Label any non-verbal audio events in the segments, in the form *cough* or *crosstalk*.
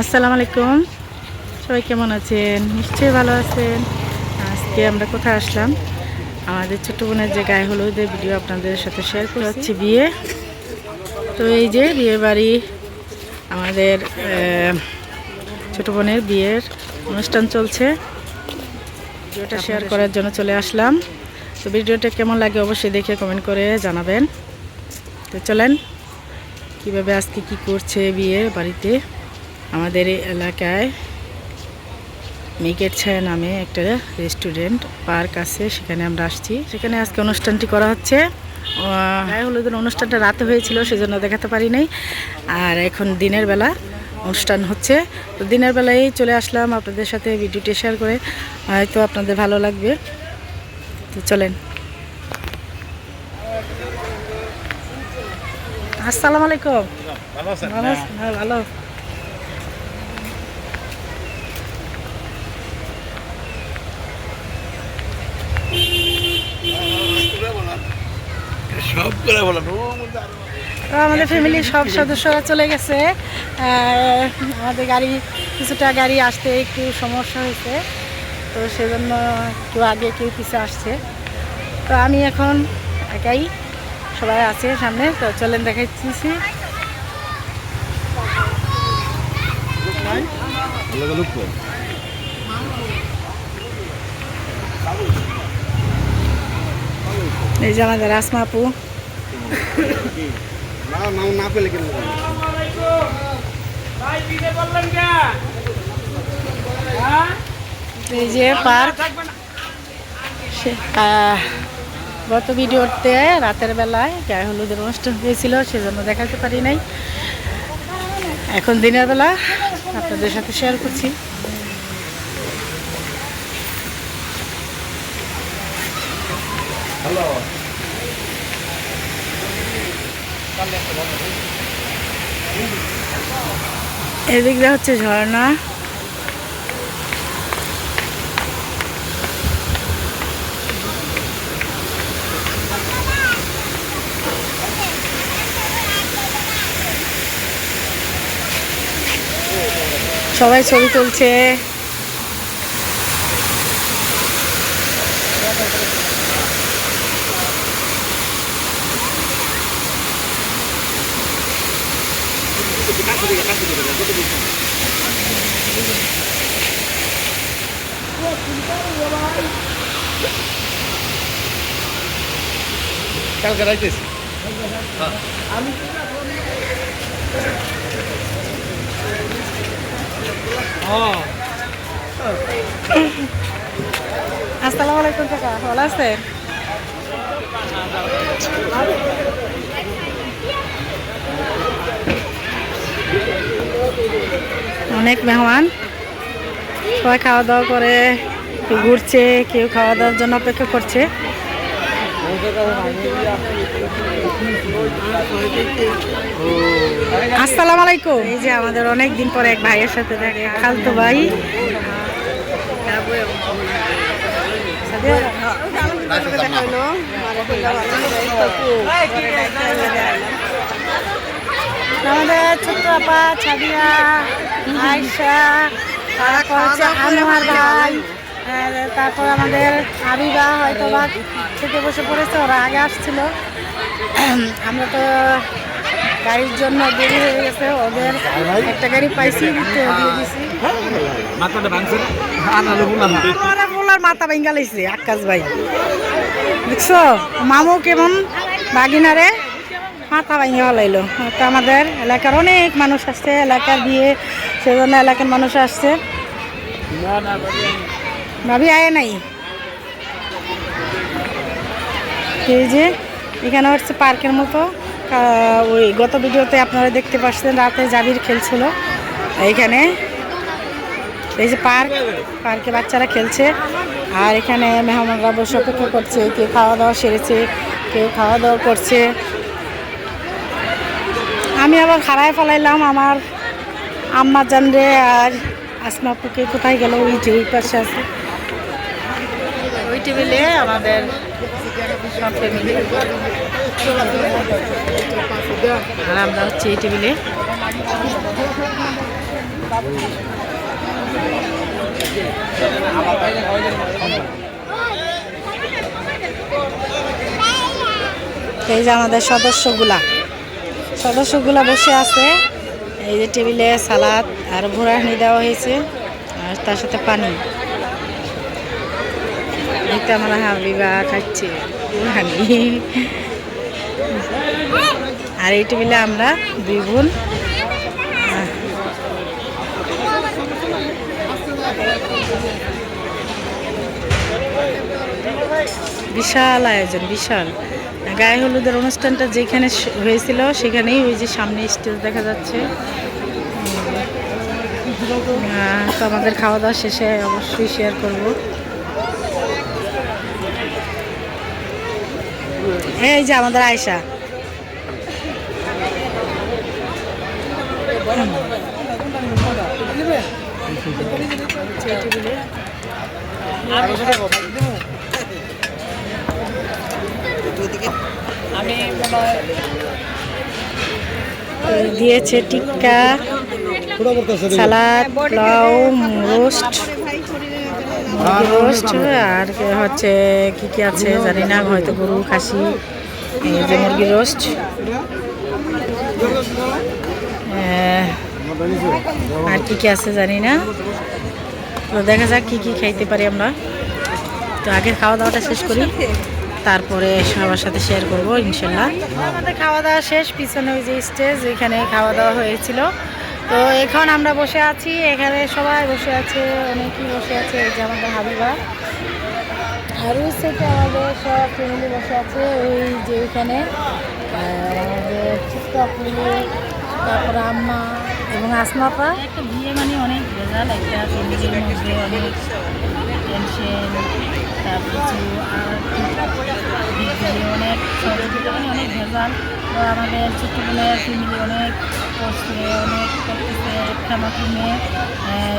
আসসালামু আলাইকুম। সবাই কেমন আছেন? নিশ্চয়ই ভালো আছেন। আজকে আমরা কোথায় আসলাম? আমাদের ছোট বোনের যে গায়ে হলুদের ভিডিও আপনাদের সাথে শেয়ার করে যাচ্ছি বিয়ে। তো এই যে বিয়ে বাড়ি আমাদের ছোট বোনের বিয়ের অনুষ্ঠান চলছে। ভিডিওটা শেয়ার করার জন্য চলে আসলাম। তো ভিডিওটা কেমন লাগে অবশ্যই দেখে কমেন্ট করে জানাবেন। তো চলেন কীভাবে আজকে কি করছে বিয়ে বাড়িতে? আমাদের এই এলাকায় মেকের ছায়া নামে একটা রেস্টুরেন্ট পার্ক আছে সেখানে আমরা আসছি। সেখানে আজকে অনুষ্ঠানটি করা হচ্ছে। গায়ে হলুদের অনুষ্ঠানটা রাতে হয়েছিল সেজন্য দেখাতে পারি নাই। আর এখন দিনের বেলা অনুষ্ঠান হচ্ছে। তো দিনের বেলায় চলে আসলাম আপনাদের সাথে ভিডিওটি শেয়ার করে। হয়তো আপনাদের ভালো লাগবে। তো চলেন। আসসালামু আলাইকুম। ভালো ভালো। আছেন? সব করে বলেন। আমাদের ফ্যামিলির সব সদস্যরা চলে গেছে। আমাদের গাড়ি কিছুটা গাড়ি আসতে একটু সমস্যা হয়েছে। তো সেজন্য একটু আগে কেউ পিছিয়ে আসছে। তো আমি এখন একাই সবাই আছে সামনে। তো চলেন দেখাচ্ছি। ভালো লোক তো এই যে আমাদের এই যে পার্ক। গত ভিডিওতে রাতের বেলায় গায়ে হলুদের অনুষ্ঠান হয়েছিল, সেজন্য দেখাতে পারি নাই। এখন দিনের বেলা আপনাদের সাথে শেয়ার করছি। এদিক দিয়ে হচ্ছে ঝর্ণা। সবাই ছবি তুলছে। কালকে রাইতেছি আসসালামু আলাইকুম কাকা ভালো আছেন অনেক মেহমান। সবাই খাওয়া দাওয়া করে, কেউ ঘুরছে, কেউ খাওয়া দাওয়ার জন্য অপেক্ষা করছে। আসসালামু আলাইকুম। এই যে আমাদের অনেক দিন পরে এক ভাইয়ের সাথে দেখে, খালতো ভাই। আমাদের ছোট্ট আপা, ছাদিয়া। আয়সা তারপর হচ্ছে আনোয়ার ভাই তারপর আমাদের আবিবা হয়তো বা থেকে বসে পড়েছে ওরা আগে আসছিল। আমরা তো গাড়ির জন্য দেরি হয়ে গেছে ওদের একটা গাড়ি পাইছি দিয়ে দিছি। মাথা ভেঙ্গা লাইছে আকাশ ভাই। দেখছ মামু কেমন? বাগিনারে মাথা ভেঙে ফেলাইলো তো আমাদের এলাকার অনেক মানুষ আসছে, এলাকার বিয়ে, সেজন্য এলাকার মানুষ আসছে। ভাবি আয় নাই? এই যে, এখানে হচ্ছে পার্কের মতো। ওই গত ভিডিওতে আপনারা দেখতে পাচ্ছেন, রাতে জাবির খেলছিল এইখানে। এই যে পার্ক, পার্কে বাচ্চারা খেলছে। আর এখানে মেহমানরা বসে অপেক্ষা করছে কেউ খাওয়া দাওয়া সেরেছে কেউ খাওয়া দাওয়া করছে। আমি আবার খাড়ায় ফলাইলাম আমার আম্মা জানরে আর আসমা পুকে কোথায় গেল? ওই যে ওই পাশে আছে। ওই টেবিলে আমাদের সব ফ্যামিলি আর আমরা হচ্ছে এই টেবিলে। এই যে আমাদের সদস্যগুলা। সদস্যগুলা বসে আছে। এই যে টেবিলে সালাদ আর ভুরানি দেওয়া হয়েছে আর তার সাথে পানি। তো আমরা হাবিবা খাচ্ছি ভুরানি আর এই টেবিলে আমরা দুই বোন। বিশাল আয়োজন, বিশাল। গায়ে হলুদের অনুষ্ঠানটা যেখানে হয়েছিল, সেখানেই ওই যে সামনে স্টেজ দেখা যাচ্ছে। তো আমাদের খাওয়া দাওয়া শেষে অবশ্যই শেয়ার করব। এই যে আমাদের আয়সা দিয়েছে tikka, salad, pulao roast roast আর হচ্ছে কি কি আছে জানি না, হয়তো গরু, খাসি মুরগি রোস্ট। আর কি কি আছে জানি না। তো দেখা যাক কি কি খাইতে পারি আমরা। তো আগে খাওয়া দাওয়াটা শেষ করি। তারপরে সবার সাথে শেয়ার করব ইনশাল্লাহ। আমাদের খাওয়া দাওয়া শেষ পিছনে ওই যে স্টেজ এখানে খাওয়া দাওয়া হয়েছিল। তো এখন আমরা বসে আছি এখানে সবাই বসে আছে অনেকেই বসে আছে এই যে আমাদের হাবিবা। আর ওই সাইডে আমাদের সব ফ্যামিলি বসে আছে ওই যে ওইখানে আমাদের তারপরে আম্মা এবং আসমাপা একটা বিয়ে মানে অনেক ভেজাল একটা ফ্যামিলির মধ্যে অনেক টেনশন তারপর দিয়ে অনেক সহযোগিতা অনেক তো আমাদের ছোট্টবেলার ফ্যামিলি অনেক করছে অনেক করতেছে একটা মাত্র মেয়ে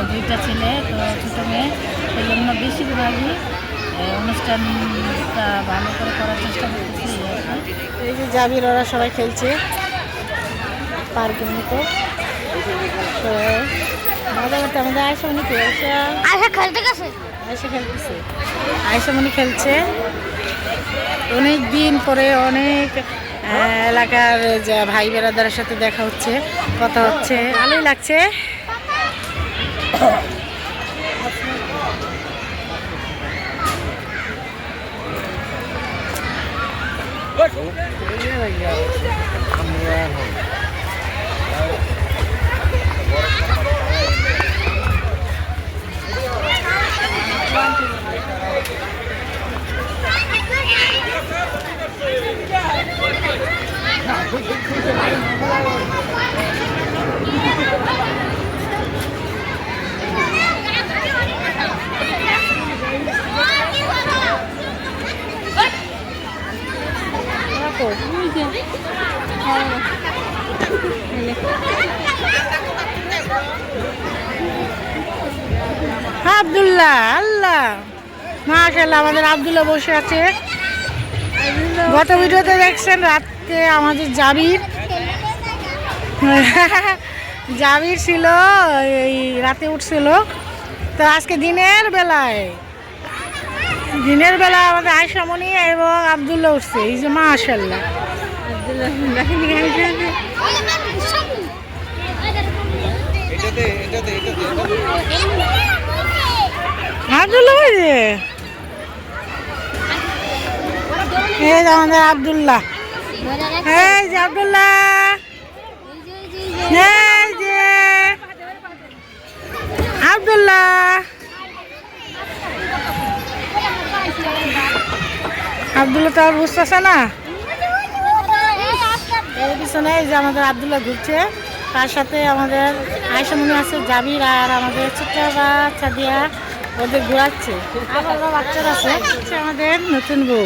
দুইটা ছেলে তো ছোটো মেয়ে সেই জন্য বেশিরভাগই অনুষ্ঠানটা ভালো করে করার চেষ্টা করতেছি এই যে জাবির ওরা সবাই খেলছে পার্কের মতো। তো করতে আমাদের আয়সা মনে কি আয়সা আচ্ছা খেলতে গেছে? আয়সা খেলতেছে মনে খেলছে অনেক দিন পরে অনেক এলাকার যে ভাই বেড়াদারের সাথে দেখা হচ্ছে কথা হচ্ছে ভালোই লাগছে আব্দুল্লাহ আল্লাহ। মাশাল্লাহ আমাদের আব্দুল্লাহ বসে আছে। গত ভিডিওতে দেখছেন রাতে আমাদের জাবির *laughs* জাবির ছিল, এই রাতে উঠছিল। তো আজকে দিনের বেলায়, দিনের বেলা আমাদের আয়সামণি এবং আবদুল্লাহ উঠছে, এই যে এটাতে আবদুল্লাহ ওই এই আমাদের এই যে আবদুল্লাহ। তো আর বুঝতেছে না। এর পিছনে যে আমাদের আবদুল্লাহ ঘুরছে। তার সাথে আমাদের আয়সামনি আছে, জাবির আর আমাদের ছোট্ট বাচ্চা দিয়া ওদের ঘোরাচ্ছে। ওরা বাচ্চারা আছে আমাদের নতুন বউ।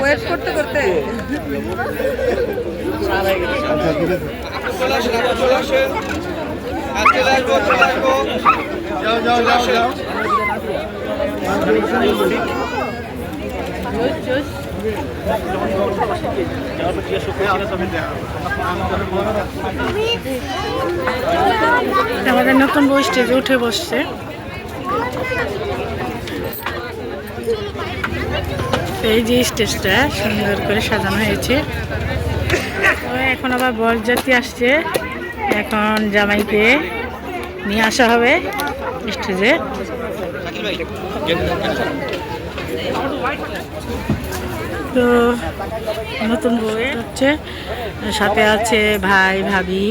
ওয়েট করতে করতে। যাও আমাদের নতুন বই স্টেজে উঠে বসছে। এই যে স্টেজটা সুন্দর করে সাজানো হয়েছে। এখন আবার বরযাত্রী আসছে। এখন জামাইকে নিয়ে আসা হবে স্টেজে। তো নতুন বউয়ে হচ্ছে, সাথে আছে ভাই, ভাবি।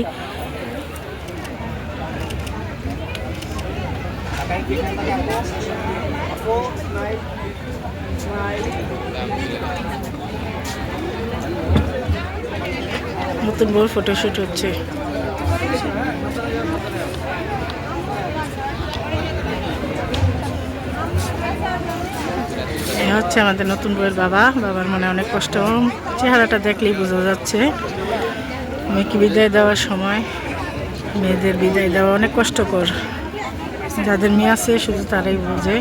নতুন বউর ফটোশুট হচ্ছে। এ হচ্ছে আমাদের নতুন বউয়ের বাবা। বাবার মনে অনেক কষ্ট। চেহারাটা দেখলেই বোঝা যাচ্ছে। মেয়েকে বিদায় দেওয়ার সময়, মেয়েদের বিদায় দেওয়া অনেক কষ্টকর। যাদের মেয়ে আছে শুধু তারাই বোঝে।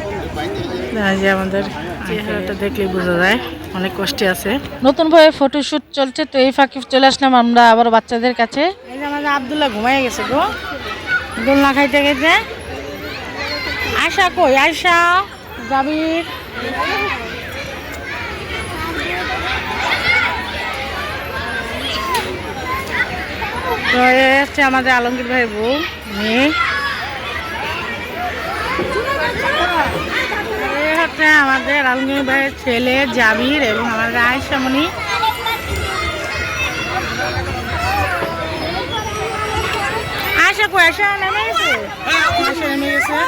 যে আমাদের চেহারাটা দেখলেই বোঝা যায় অনেক কষ্টে আছে। নতুন বইয়ের ফটোশুট চলছে তো এই ফাঁকে চলে আসলাম আমরা আবার বাচ্চাদের কাছে। এই যে আমাদের আবদুল্লাহ ঘুমাই গেছে গো। দোলনা খাইতে খাইতে। আয়সা কই? আয়সা জাবির। তো হচ্ছে আমাদের আলমগীর ভাই বউ মেয়ে। হচ্ছে আমাদের আলমগীর ভাইয়ের ছেলে জাবির এবং নেমে গেছে নেমে গেছে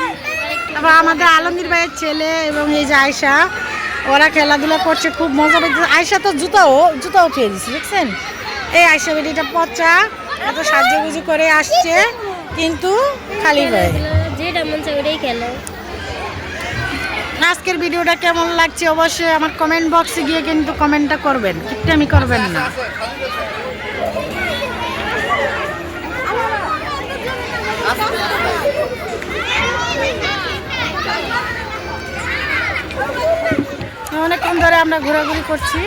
তারপর আমাদের আলমগীর ভাইয়ের ছেলে এবং এই যে আয়সা ওরা খেলাধুলা করছে খুব মজা পেয়েছে। আয়সা তো জুতাও জুতাও খেয়ে দিচ্ছে দেখছেন? এই আয়সা বেটিটা পচা এত সাহায্যগুজি করে আসছে কিন্তু খালি পায়ে যেটা মন চায় ওটাই খেলো। আজকের ভিডিওটা কেমন লাগছে অবশ্যই আমার কমেন্ট বক্সে গিয়ে কিন্তু কমেন্টটা করবেন। কিপটামি করবেন না। অনেকক্ষণ ধরে আমরা ঘোরাঘুরি করছি।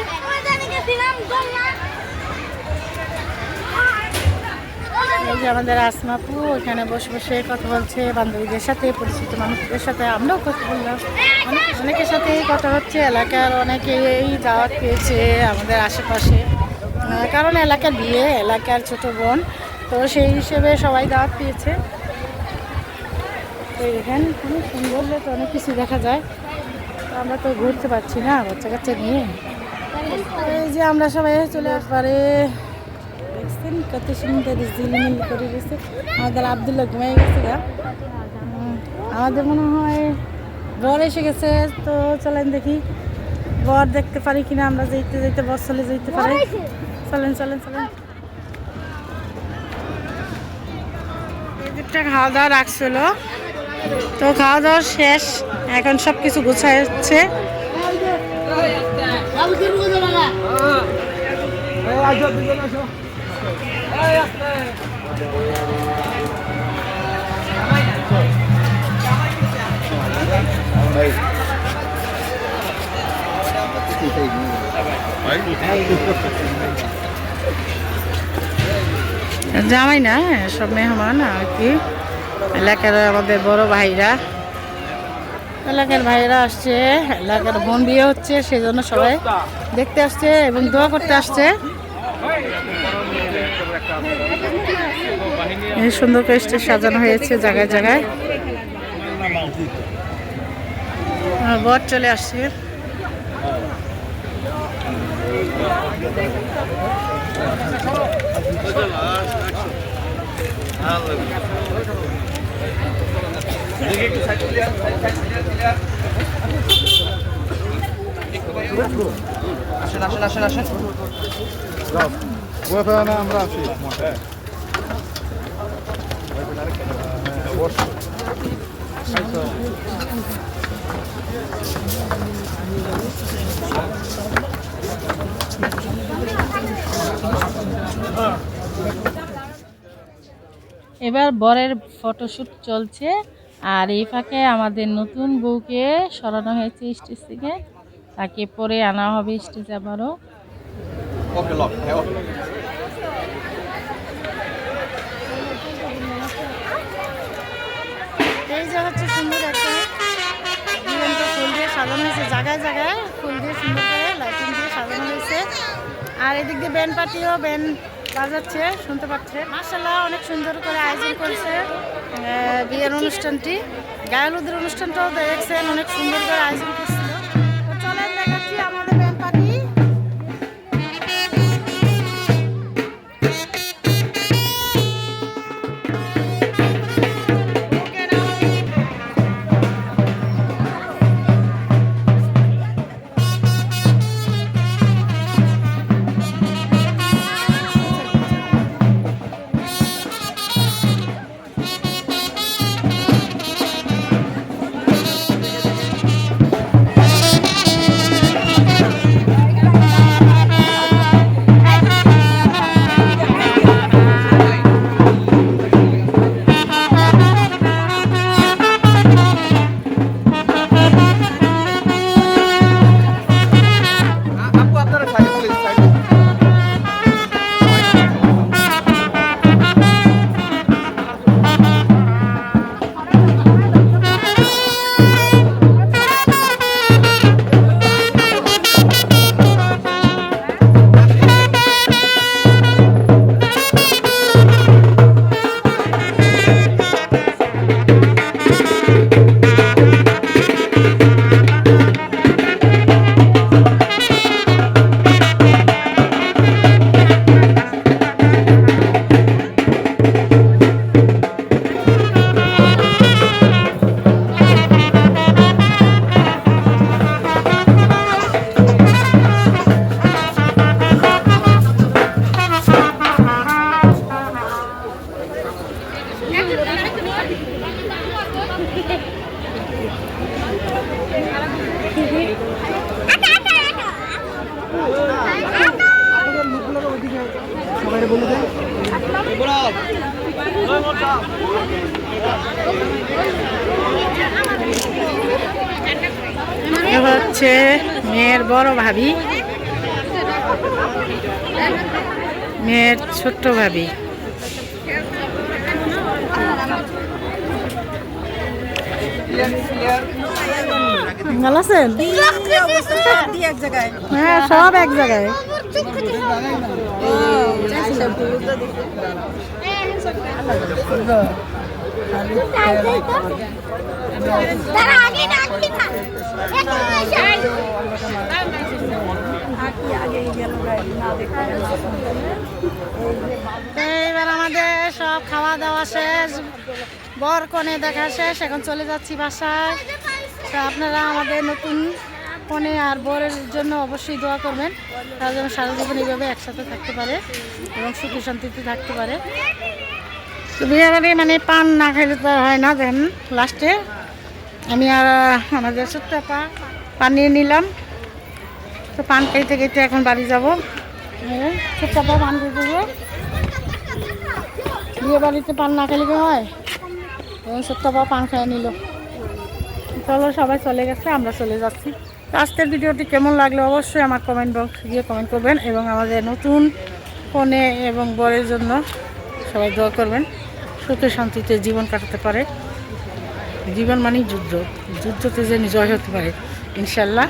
এই যে আমাদের আসমাপু ওখানে বসে বসে কথা বলছে, বান্ধবীদের সাথে, পরিচিত মানুষদের সাথে, আমরাও কথা বললাম। অনেক অনেকের সাথে কথা হচ্ছে, এলাকার অনেকেই দাওয়াত পেয়েছে আমাদের আশেপাশে। কারণ এলাকার বিয়ে, এলাকার ছোট বোন, তো সেই হিসেবে সবাই দাওয়াত পেয়েছে। তো এখানে খুব সুন্দর, তো অনেক কিছু দেখা যায়। তো আমরা তো ঘুরতে পারছি না বাচ্চা কাচ্চা নিয়ে। এই যে আমরা সবাই চলে আসবারে। দেখছেন কত সুন্দর ঝিলিমিল করে গেছে আমাদের আবদুল্লাহ ঘুমাই গেছে গা আমাদের মনে হয় বর এসে গেছে তো চলেন দেখি বর দেখতে পারি কিনা আমরা যেতে যেতে বর চলে যেতে পারি চলেন চলেন চলেন এই দুটা খাওয়া দাওয়া রাখছিল তো খাওয়া দাওয়া শেষ এখন সব কিছু গোছায় হচ্ছে জামাই না, সব মেহমান আর কি। এলাকার আমাদের বড় ভাইরা। এলাকার ভাইরা আসছে, এলাকার বোন বিয়ে হচ্ছে সেই জন্য সবাই দেখতে আসছে এবং দোয়া করতে আসছে। সুন্দর করে স্টেজ সাজানো হয়েছে জায়গায় জায়গায়। বর চলে আসছে। আসেন আসেন আসেন আসেন। আমরা আছি এবার বরের ফটোশ্যুট চলছে, আর এই ফাঁকে আমাদের নতুন বউকে সরানো হয়েছে স্টেজ থেকে। তাকে পরে আনা হবে স্টেজ আবারও। ওকে লক হ্যাঁ ওকে এই যে হচ্ছে সুন্দর একটা জীবন্ত ফুল দিয়ে সাজানো হয়েছে। জায়গায় জায়গায় ফুল দিয়ে সুন্দর করে লাইটিং দিয়ে সাজানো হয়েছে। আর এদিক দিয়ে ব্যান্ড পার্টিও ব্যান্ড বাজাচ্ছে, শুনতে পাচ্ছে। মাসাল্লাহ অনেক সুন্দর করে আয়োজন করেছে বিয়ের অনুষ্ঠানটি। গায়লুদের অনুষ্ঠানটাও দেখছেন, অনেক সুন্দর করে আয়োজন করছিল হচ্ছে মেয়ের বড় ভাবি। মেয়ের ছোট্ট ভাবি। হ্যাঁ সব এক জায়গায়। এইবার আমাদের সব খাওয়া দাওয়া শেষ। বর কনে দেখা শেষ, এখন চলে যাচ্ছি বাসায়। তো আপনারা আমাদের নতুন কনে আর বরের জন্য অবশ্যই দোয়া করবেন। তারা যেন সারা জীবন এইভাবে একসাথে থাকতে পারে এবং সুখী শান্তিতে থাকতে পারে। তো মানে পান না খাইলে তো হয় না দেন লাস্টে আমি আর আমাদের ছোট্ট পান নিয়ে নিলাম। তো পান খাইতে খাইতে এখন বাড়ি যাব। ছোট্ট পান খেতে বিয়ে বাড়িতে পান না খেলে কি হয়? সত্যপা পান খাইয়ে নিল। চলো, সবাই চলে গেছে, আমরা চলে যাচ্ছি। আজকের ভিডিওটি কেমন লাগল অবশ্যই আমার কমেন্ট বক্স গিয়ে কমেন্ট করবেন এবং আমাদের নতুন ফোনে এবং বরের জন্য সবাই দোয়া করবেন। সুখে শান্তিতে জীবন কাটাতে পারে। জীবন মানেই যুদ্ধ। যুদ্ধতে যেন জয় হতে পারে ইনশাল্লাহ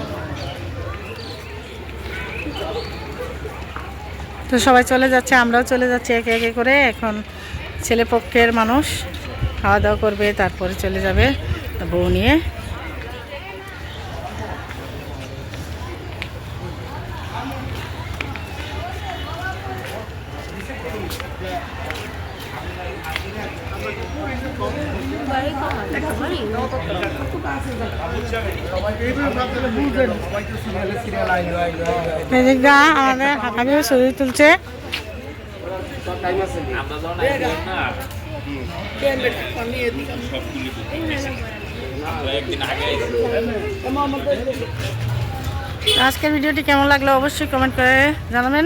তো সবাই চলে যাচ্ছে, আমরাও চলে যাচ্ছি একে একে করে। এখন ছেলে পক্ষের মানুষ খাওয়া দাওয়া করবে, তারপরে চলে যাবে বউ নিয়ে। এদিকটা আমাদের হাবিব ছবি তুলছে। আজকের ভিডিওটি কেমন লাগল অবশ্যই কমেন্ট করে জানাবেন।